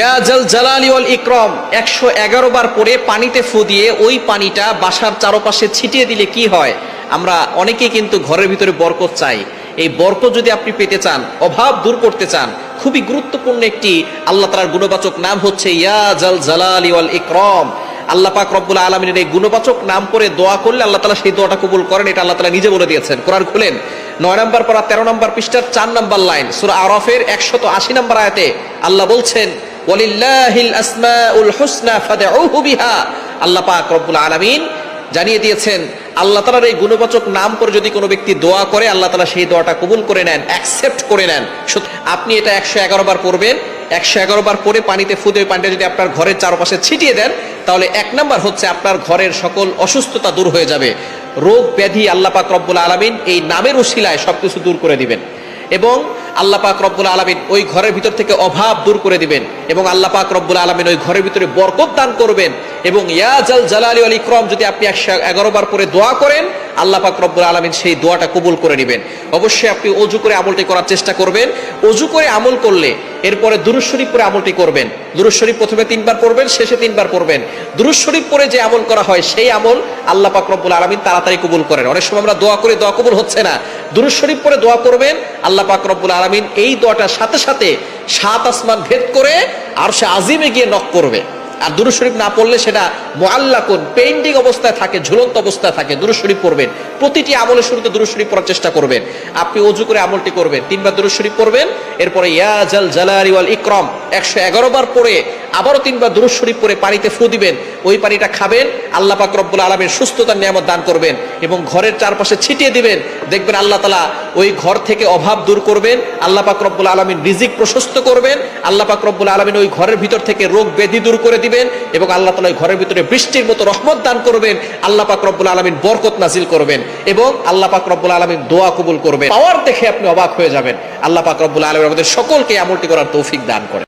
ইয়াজাল জালালি ওয়াল ইকরম, একশো এগারো বার পরে পানিতে ফু ওই পানিটা বাসার চারপাশে ছিটিয়ে দিলে কি হয়? আমরা অনেকেই কিন্তু ঘরের ভিতরে বরকত চাই। এই বরকত যদি আপনি পেতে চান, অভাব দূর করতে চান, খুবই গুরুত্বপূর্ণ একটি আল্লাহ তালার গুণবাচক নাম হচ্ছে ইয়াজাল জালালি ওয়াল ইকরম। আল্লাহ পাক রব্বুল আলমিনের এই গুণবাচক নাম করে দোয়া করলে আল্লাহ তালা সেই দোয়াটা কবুল করেন, এটা আল্লাহ তালা নিজে বলে দিয়েছেন। কোরআন খুলেন, নয় নম্বর পড়া তেরো নম্বর পৃষ্ঠার চার নম্বর লাইন, সুরা আরফের একশত আশি নম্বর আয়াতে আল্লাহ বলছেন আল্লাহ পাক রব্বুল আলামিন জানিয়ে দিয়েছেন, আল্লাহ তালার এই গুণবাচক নাম করে যদি কোনো ব্যক্তি দোয়া করে, আল্লাহ তালা সেই দোয়াটা কবুল করে নেন অ্যাকসেপ্ট করে নেন। আপনি এটা একশো এগারো বার পড়বেন, একশো এগারো বার পরে পানিতে ফুদে পানিটা যদি আপনার ঘরের চারপাশে ছিটিয়ে দেন, তাহলে এক নাম্বার হচ্ছে আপনার ঘরের সকল অসুস্থতা দূর হয়ে যাবে। রোগ ব্যাধি আল্লাহ পাক রব্বুল আলমিন এই নামের উশিলায় সবকিছু দূর করে দিবেন। এবং আল্লাহ পাক রব্বুল আলমিন ওই ঘরের ভিতর থেকে অভাব দূর করে দিবেন এবং আল্লাহ পাক রব্বুল আলমিন ওই ঘরের ভিতরে বরকত দান করবেন। এবং ইয়াজাল জালালি আল ইকরম, যদি আপনি একশো এগারো বার পরে দোয়া করেন, আল্লাহ পাক রব্বুল আলমিন সেই দোয়াটা কবুল করে নেবেন। অবশ্যই আপনি অজু করে আমলটি করার চেষ্টা করবেন। অজু করে আমল করলে এরপরে দুরুজ শরীফ পরে আমলটি করবেন। দুরুজ শরীফ প্রথমে তিনবার পড়বেন, শেষে তিনবার পড়বেন। দুরুজ শরীফ পরে যে আমল করা হয়, সেই আমল আল্লাহ পাক রব্বুল আলমিন তাড়াতাড়ি কবুল করেন। অনেক সময় আমরা দোয়া করে, দোয়া কবুল হচ্ছে না। দুরুজ শরীফ পরে দোয়া করবেন, আল্লাহ পাক রব্বুল আলমিন এই দোয়াটার সাথে সাথে সাত আসমান ভেদ করে আর সে আজিমে গিয়ে নখ করবে। আর দুরু শরীফ না পড়লে সেটা মোয়াল্লাকুন পেন্ডিং অবস্থায় থাকে, ঝুলন্ত অবস্থায় থাকে। দুরু শরীফ পড়বেন। প্রতিটি আমলের শুরুতে দুরু শরীফ পড়ার চেষ্টা করবেন। আপনি অজু করে আমলটি করবেন। তিনবার দুরু শরীফ পড়বেন। এরপরে ইয়াজাল জালারি ওয়াল ইকরম, একশো এগারো বার পরে আবারও তিনবার দুরুজ শরীফ পরে পানিতে ফু দিবেন। ওই পানিটা খাবেন, আল্লাহ পাক রব্বুল আলমের সুস্থতার নিয়ামত দান করবেন এবং ঘরের চারপাশে ছিটিয়ে দিবেন। দেখবেন আল্লাহ তালা ওই ঘর থেকে অভাব দূর করবেন, আল্লাহ পাক রব্বুল আলমিন রিজিক প্রশস্ত করবেন, আল্লাহ পাক রব্বুল আলমিন ওই ঘরের ভিতর থেকে রোগ ব্যাধি দূর করে দিবেন এবং আল্লাহ তালা ওই ঘরের ভিতরে বৃষ্টির মতো রহমত দান করবেন, আল্লাহ পাক রব্বুল আলমিন বরকত নাজিল করবেন এবং আল্লাহ পাক রব্বুল আলমিন দোয়া কবুল করবেন। পাওয়ার দেখে আপনি অবাক হয়ে যাবেন। আল্লাহ পাক রব্বুল আলমিন আমাদের সকলকে আমলটি করার তৌফিক দান করেন।